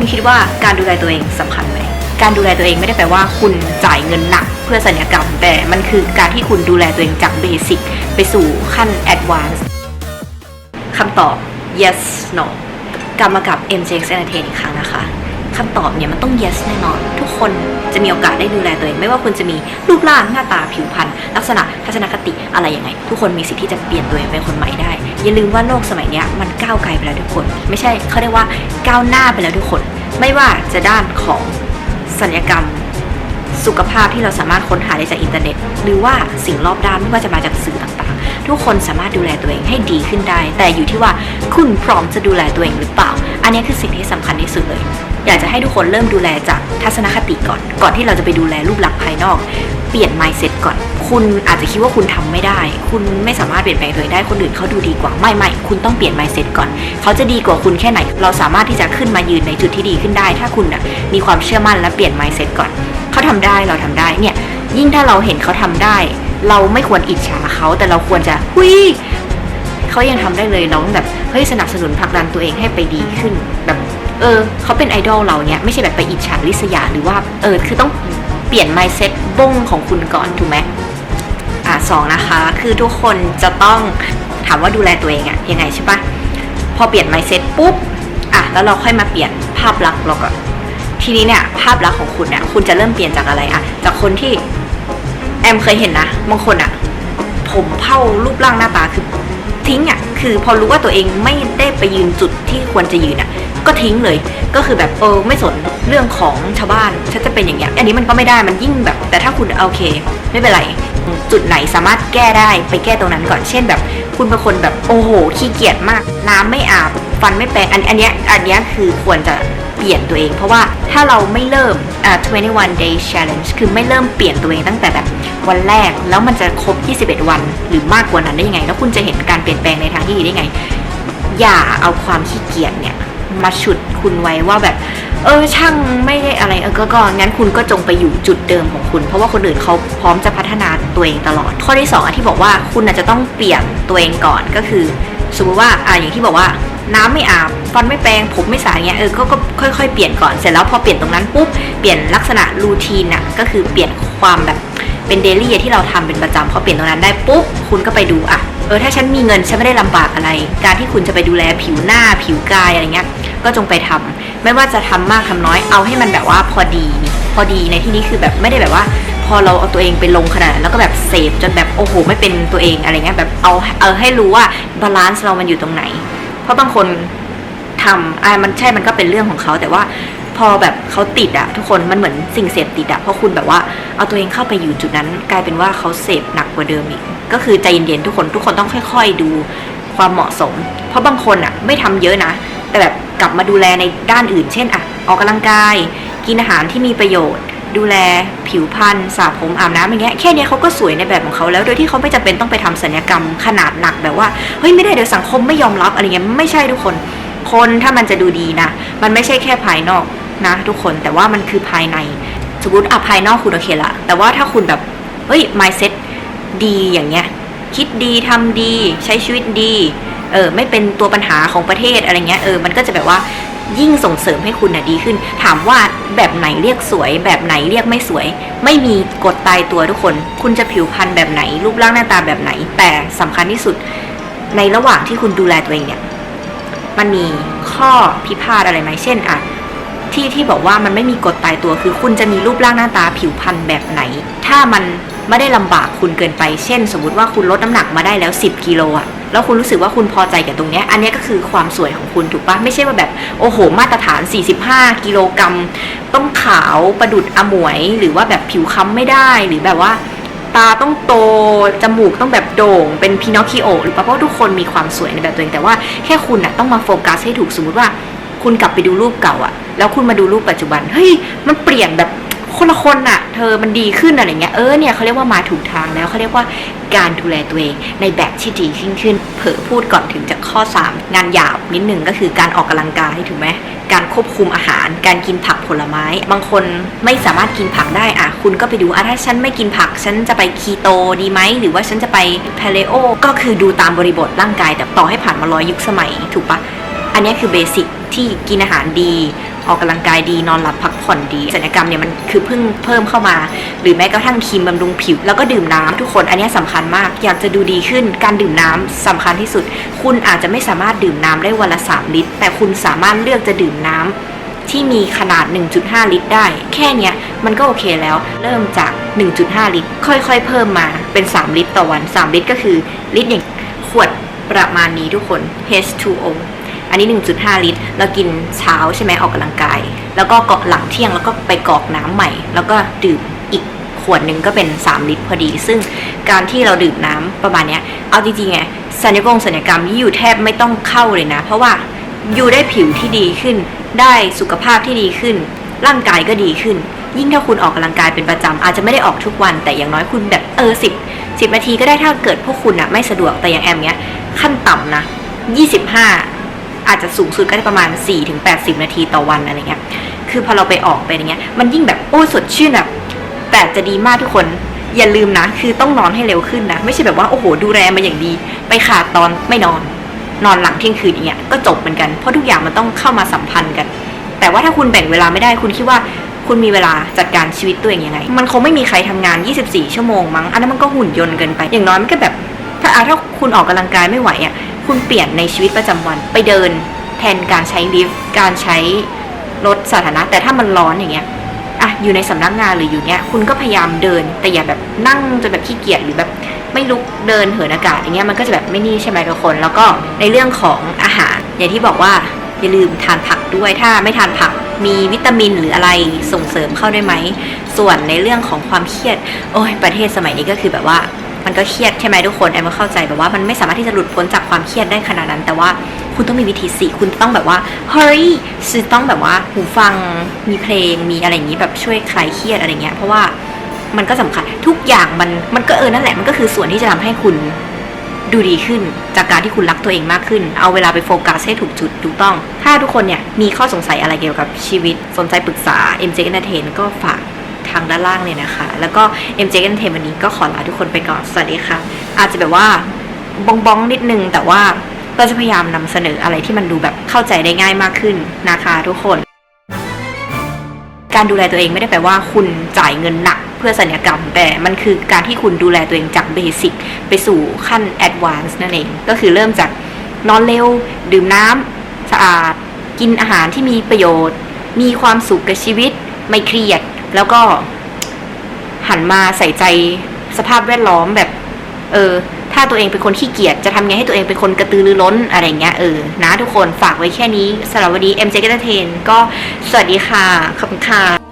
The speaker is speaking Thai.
คุณคิดว่าการดูแลตัวเองสำคัญไหม การดูแลตัวเองไม่ได้แปลว่าคุณจ่ายเงินหนักเพื่อสัญญกรรม แต่มันคือการที่คุณดูแลตัวเองจากเบสิกไปสู่ขั้นแอดวานซ์คำตอบ yes no กลับมากับ MJX Entertain อีกครั้งนะคะ คำตอบเนี่ยมันต้อง yes แน่นอน ทุกคนจะมีโอกาสได้ดูแลตัวเอง ไม่ว่าคุณจะมีรูปร่างหน้าตาผิวพรรณลักษณะทัศนคติอะไรยังไง ทุกคนมีสิทธิ์ที่จะเปลี่ยนตัวเองเป็นคนใหม่ได้ อย่าลืมว่าโลกสมัยนี้มันก้าวไกลไปแล้วทุกคน ไม่ใช่เขาเรียกว่าก้าวหน้าไปแล้วทุกคน ไม่ว่าจะด้านของสัญญกรรมสุขภาพที่เราสามารถค้นหาได้จากอินเทอร์เน็ต หรือว่าสิ่งรอบด้านไม่ว่าจะมาจากสื่อต่างๆ ทุกคนสามารถดูแลตัวเองให้ดีขึ้นได้ แต่อยู่ที่ว่าคุณพร้อมจะดูแลตัวเองหรือเปล่า อันนี้คือสิ่งที่สำคัญที่สุดเลย อยากจะให้ทุกคนเริ่มดูแลจากทัศนคติก่อน ก่อนที่เราจะไปดูแลรูปลักษณ์ภายนอก เปลี่ยน mindset ก่อน คุณอาจจะคิดว่าคุณทำไม่ได้ คุณไม่สามารถเปลี่ยนแปลงตัวเองได้ คนอื่นเขาดูดีกว่า ไม่ไม่คุณต้องเปลี่ยน mindset ก่อน เขาจะดีกว่าคุณแค่ไหน เราสามารถที่จะขึ้นมายืนในจุดที่ดีขึ้นได้ ถ้าคุณน่ะมีความเชื่อมั่นและเปลี่ยน mindset ก่อน เขาทำได้ เราทำได้ เนี่ย ยิ่งถ้าเราเห็นเขาทำได้ เราไม่ควรอิจฉาเขา แต่เราควรจะ หุยเขายังทำได้เลย เราต้องแบบ เฮ้ย สนับสนุนผลักดันตัวเองให้ไปดีขึ้น แบบ เออเขาเป็นไอดอลเราเนี่ยไม่ใช่แบบไปอิจฉาริษยาหรือว่าเออคือต้องเปลี่ยน mindset บ้งของคุณก่อนถูกไหมอะสองนะคะ คือทุกคนจะต้องถามว่าดูแลตัวเองอะยังไงใช่ปะพอเปลี่ยน mindset ปุ๊บอะแล้วเราค่อยมาเปลี่ยนภาพลักษณ์เราก่อนทีนี้เนี่ยภาพลักษณ์ของคุณเนี่ยคุณจะเริ่มเปลี่ยนจากอะไรอะจากคนที่แอมเคยเห็นนะบางคนอะผมเผ่ารูปร่างหน้าตาคือทิ้งอะคือพอรู้ว่าตัวเองไม่ได้ไปยืนจุดที่ควรจะยืนอะ ก็ทิ้งเลย ก็คือแบบเออไม่สนเรื่องของชาวบ้านฉันจะเป็นอย่างเงี้ยอันนี้มันก็ไม่ได้มันยิ่งแบบ แต่ถ้าคุณโอเค ไม่เป็นไร จุดไหนสามารถแก้ได้ไปแก้ตรงนั้นก่อนเช่นแบบ คุณเป็นคนแบบโอ้โหขี้เกียจมาก น้ำไม่อาบฟันไม่แปรงอันอันเนี้ยอันเนี้ยคือควรจะเปลี่ยนตัวเอง เพราะว่าถ้าเราไม่เริ่มอ่า21 day challenge คือไม่เริ่มเปลี่ยนตัวเองตั้งแต่แบบวันแรกแล้วมันจะครบ 21 วันหรือมากกว่านั้นได้ยังไง แล้วคุณจะเห็นการเปลี่ยนแปลงในทางที่ดีได้ไง อย่าเอาความขี้เกียจเนี่ย มาฉุดคุณไว้ว่าแบบ เออช่างไม่ได้อะไรเออก็ก็งั้นคุณก็จงไปอยู่จุดเดิมของคุณ เพราะว่าคนอื่นเขาพร้อมจะพัฒนาตัวเองตลอด ข้อที่สองอะที่บอกว่าคุณอาจจะต้องเปลี่ยนตัวเองก่อนก็คือ สมมติว่าอ่าอย่างที่บอกว่าน้ำไม่อาบฟันไม่แปรงผมไม่สระเงี้ยเออก็ก็ค่อยๆเปลี่ยนก่อนเสร็จแล้วพอเปลี่ยนตรงนั้นปุ๊บเปลี่ยนลักษณะรูทีนอะก็คือเปลี่ยนความแบบเป็นเดลี่ที่เราทำเป็นประจำพอเปลี่ยนตรงนั้นได้ปุ๊บคุณก็ไปดูอะเออถ้าฉันมีเงินฉันไม่ได้ลำบากอะไร การที่คุณจะไปดูแลผิวหน้าผิวกายอะไรเงี้ย ก็จงไปทำไม่ว่าจะทำมากทำน้อยเอาให้มันแบบว่าพอดี พอดีในที่นี้คือแบบไม่ได้แบบว่า พอเราเอาตัวเองไปลงขนาดนั้นแล้วก็แบบเสพจนแบบโอ้โห ไม่เป็นตัวเองอะไรเงี้ยแบบเอาเอาให้รู้ว่าบาลานซ์เรามันอยู่ตรงไหน เพราะบางคนทำอ่ามันใช่มันก็เป็นเรื่องของเขาแต่ว่าพอแบบเขาติดอะทุกคนมันเหมือนสิ่งเสพติดอะเพราะคุณแบบว่าเอาตัวเองเข้าไปอยู่จุดนั้น กลายเป็นว่าเขาเสพหนักกว่าเดิมอีกก็คือใจเย็นๆทุกคนทุกคนต้องค่อย ๆ ดูความเหมาะสม เพราะบางคนอะไม่ทำเยอะนะ แต่แบบกลับมาดูแลในด้านอื่น เช่นอะออกกำลังกาย กินอาหารที่มีประโยชน์ ดูแลผิวพรรณสระผมอาบน้ำอย่างเงี้ยแค่นี้เขาก็สวยในแบบของเขาแล้วโดยที่เขาไม่จำเป็นต้องไปทำศัลยกรรมขนาดหนักแบบว่าเฮ้ยไม่ได้เดี๋ยวสังคมไม่ยอมรับอะไรเงี้ยไม่ใช่ทุกคนคนถ้ามันจะดูดีนะ มันไม่ใช่แค่ภายนอกนะ ทุกคนแต่ว่ามันคือภายในสมมติอะภายนอกคุณโอเคละแต่ว่าถ้าคุณแบบเฮ้ย mindset ดีอย่างเงี้ย คิดดีทำดี ใช้ชีวิตดี เออไม่เป็นตัวปัญหาของประเทศอะไรเงี้ยเออมันก็จะแบบว่ายิ่งส่งเสริมให้คุณน่ะดีขึ้น ถามว่าแบบไหนเรียกสวย แบบไหนเรียกไม่สวย ไม่มีกฎตายตัวทุกคน คุณจะผิวพรรณแบบไหน รูปร่างหน้าตาแบบไหน แต่สำคัญที่สุดในระหว่างที่คุณดูแลตัวเองเนี่ย มันมีข้อพิพาทอะไรไหมเช่นอะที่ที่บอกว่ามันไม่มีกฎตายตัวคือ คุณจะมีรูปร่างหน้าตาผิวพรรณแบบไหน ถ้ามัน ไม่ได้ลำบากคุณเกินไป เช่น สมมติว่าคุณลดน้ำหนักมาได้แล้ว 10กิโลอะแล้วคุณรู้สึกว่าคุณพอใจกับตรงนี้ อันนี้ก็คือความสวยของคุณถูกปะไม่ใช่ว่าแบบโอ้โห มาตรฐาน 45 กิโลกรัม ต้องขาวประดุดอมวย หรือว่าแบบผิวค้ำไม่ได้หรือแบบว่า ตาต้องโต จมูกต้องแบบโด่ง เป็นพินอคคิโอหรือปล่าเพราะทุกคนมีความสวยในแบบตัวเอง แต่ว่าแค่คุณน่ะต้องมาโฟกัสให้ถูกสมมติว่า คุณกลับไปดูรูปเก่าอะแล้วคุณมาดูรูปปัจจุบันเฮ้ยมันเปลี่ยนแบบ คนละคนอะเธอมันดีขึ้นอะไรเงี้ยเออเนี่ยเขาเรียกว่ามาถูกทางแล้วเขาเรียกว่าการดูแลตัวเองในแบบที่ดีขึ้นขึ้น เผอพูดก่อนถึงจากข้อ 3 งานหยาบนิดหนึ่งก็คือการออกกำลังกายถูกไหมการควบคุมอาหาร การกินผักผลไม้ บางคนไม่สามารถกินผักได้อะคุณก็ไปดูอะถ้าฉันไม่กินผัก ฉันจะไปคีโตดีไหม หรือว่าฉันจะไปพาเลโอ ก็คือดูตามบริบทร่างกายแต่ต่อให้ผ่านมาร้อยยุคสมัยถูกปะ อันนี้คือเบสิกที่กินอาหารดี ออกกำลังกายดีนอนหลับพักผ่อนดีศัลยกรรมเนี่ยมันคือเพิ่งเพิ่มเข้ามา หรือแม้กระทั่งครีมบำรุงผิว แล้วก็ดื่มน้ำทุกคนอันนี้สำคัญมาก อยากจะดูดีขึ้นการดื่มน้ำสำคัญที่สุด คุณอาจจะไม่สามารถดื่มน้ำได้วันละ3ลิตร แต่คุณสามารถเลือกจะดื่มน้ำที่มีขนาด 1.5 ลิตรได้ แค่เนี้ยมันก็โอเคแล้ว เริ่มจาก 1.5 ลิตร ค่อยๆ เพิ่มมาเป็น 3 ลิตรต่อวัน 3 ลิตรก็คือ ลิตรอย่างขวดประมาณนี้ทุกคน H2O อันนี้ 1.5 ลิตร เรากินเช้าใช่ไหมออกกำลังกาย แล้วก็เกาะหลังเที่ยงแล้วก็ไปกอกน้ำใหม่ แล้วก็ดื่มอีกขวดหนึ่งก็เป็น 3 ลิตรพอดี ซึ่งการที่เราดื่มน้ำประมาณนี้เอาจริงๆไงสัญญกงสัญญกรรมยี่อยู่แทบไม่ต้องเข้าเลยนะ เพราะว่าอยู่ได้ผิวที่ดีขึ้น ได้สุขภาพที่ดีขึ้น ร่างกายก็ดีขึ้น ยิ่งถ้าคุณออกกำลังกายเป็นประจำอาจจะไม่ได้ออกทุกวัน แต่อย่างน้อยคุณแบบเออสิบสิบนาทีก็ได้ถ้าเกิดพวกคุณอะไม่สะดวกแต่อย่างแอมเนี้ยขั้นต่ำนะ 25 อาจจะสูงสุดก็ได้ประมาณ 4-80 นาทีต่อวันอะไรเงี้ย คือพอเราไปออกไปอย่างเงี้ย มันยิ่งแบบโอ้สดชื่นแบบแต่จะดีมากทุกคน อย่าลืมนะ คือต้องนอนให้เร็วขึ้นนะ ไม่ใช่แบบว่าโอ้โหดูแลมาอย่างดี ไปขาดตอนไม่นอน นอนหลังเที่ยงคืนอย่างเงี้ย ก็จบเหมือนกัน เพราะทุกอย่างมันต้องเข้ามาสัมพันธ์กัน แต่ว่าถ้าคุณแบ่งเวลาไม่ได้ คุณคิดว่าคุณมีเวลาจัดการชีวิตตัวเองยังไง มันคงไม่มีใครทำงาน 24 ชั่วโมงมั้ง อันนั้นมันก็หุ่นยนต์เกินไป อย่างน้อยมันก็แบบ ถ้าถ้าคุณออกกำลังกายไม่ไหวอะ คุณเปลี่ยนในชีวิตประจำวันไปเดินแทนการใช้ลิฟต์การใช้รถสาธารณะ แต่ถ้ามันร้อนอย่างเงี้ยอะอยู่ในสำนักงานหรืออยู่เนี้ย คุณก็พยายามเดิน แต่อย่าแบบนั่งจนแบบขี้เกียจหรือแบบไม่ลุกเดินเหินอากาศอย่างเงี้ยมันก็จะแบบไม่นี่ใช่ไหมทุกคน แล้วก็ในเรื่องของอาหาร อย่างที่บอกว่าอย่าลืมทานผักด้วยถ้าไม่ทานผักมีวิตามินหรืออะไรส่งเสริมเข้าได้ไหม ส่วนในเรื่องของความเครียด โอ้ยประเทศสมัยนี้ก็คือแบบว่า มันก็เครียดใช่ไหมทุกคนแอมก็เข้าใจแบบว่ามันไม่สามารถที่จะหลุดพ้นจากความเครียดได้ขนาดนั้น แต่ว่าคุณต้องมีวิธีสิคุณต้องแบบว่าเฮ้ยคือต้องแบบว่าหูฟังมีเพลงมีอะไรอย่างนี้แบบช่วยคลายเครียดอะไรเงี้ยเพราะว่ามันก็สำคัญทุกอย่างมันมันก็เออนั่นแหละมันก็คือส่วนที่จะทำให้คุณดูดีขึ้นจากการที่คุณรักตัวเองมากขึ้น เอาเวลาไปโฟกัสให้ถูกจุดถูกต้อง ถ้าทุกคนเนี่ยมีข้อสงสัยอะไรเกี่ยวกับชีวิตสนใจปรึกษา MJ Entertain ก็ฝากางด้านล่างเลยนะคะ แล้วก็ MJ Entertain วันนี้ก็ขอลาทุกคนไปก่อน สวัสดีค่ะ อาจจะแบบว่าบองบองนิดนึง แต่ว่าก็จะพยายามนำเสนออะไรที่มันดูแบบเข้าใจได้ง่ายมากขึ้นนะคะทุกคน การดูแลตัวเองไม่ได้แปลว่าคุณจ่ายเงินหนักเพื่อสัญญกรรม แต่มันคือการที่คุณดูแลตัวเองจากเบสิกไปสู่ขั้นแอดวานซ์นั่นเอง ก็คือเริ่มจากนอนเร็ว ดื่มน้ำสะอาด กินอาหารที่มีประโยชน์ มีความสุขกับชีวิต ไม่เครียด แล้วก็หันมาใส่ใจสภาพแวดล้อมแบบ เออ ถ้าตัวเองเป็นคนขี้เกียจจะทำไงให้ตัวเองเป็นคนกระตือรือร้นอะไรเงี้ยเออนะทุกคนฝากไว้แค่นี้สำหรับวันนี้ MJ ก็จะเทนก็สวัสดีค่ะขอบคุณค่ะ